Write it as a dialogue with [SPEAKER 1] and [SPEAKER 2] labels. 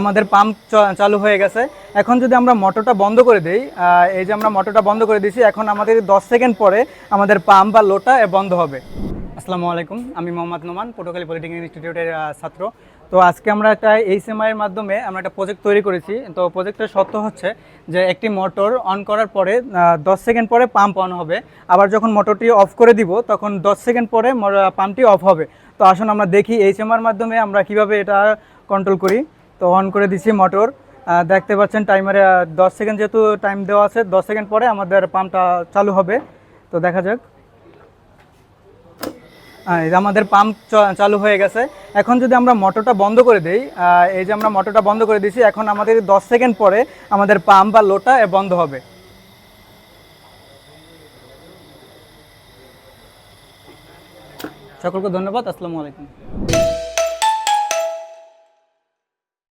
[SPEAKER 1] আমাদের পাম্প চালু হয়ে গেছে। এখন যদি আমরা মোটরটা বন্ধ করে দিই এই যে আমরা মোটরটা বন্ধ করে দিয়েছি, এখন আমাদের 10 সেকেন্ড পরে আমাদের পাম্প বা লোটা বন্ধ হবে। আসসালামু আলাইকুম, আমি মোহাম্মদ নোমান, পটুয়াখালী পলিটেকনিক ইনস্টিটিউটের ছাত্র। তো আজকে আমরা একটা এইচএমআই এর মাধ্যমে আমরা একটা প্রজেক্ট তৈরি করেছি। তো প্রজেক্টের সত্য হচ্ছে যে একটি মোটর অন করার পরে দশ সেকেন্ড পরে পাম্প অন হবে। আবার যখন মোটরটি অফ করে দিব, তখন দশ সেকেন্ড পরে পাম্পটি অফ হবে। তো আসুন আমরা দেখি এইচএমআর মাধ্যমে আমরা কীভাবে এটা কন্ট্রোল করি। তো অন করে দিছি মোটর। দেখতে পাচ্ছেন টাইমারে দশ সেকেন্ড যেহেতু টাইম দেওয়া আছে, দশ সেকেন্ড পরে আমাদের পাম্পটা চালু হবে। তো দেখা যাক। আমাদের পাম্প চালু হয়ে গেছে। এখন যদি আমরা মোটরটা বন্ধ করে দেই এই যে আমরা মোটরটা বন্ধ করে দিয়েছি, এখন আমাদের 10 সেকেন্ড পরে আমাদের পাম্প বা লোটা বন্ধ হবে। সকলকে ধন্যবাদ, আসসালামু আলাইকুম।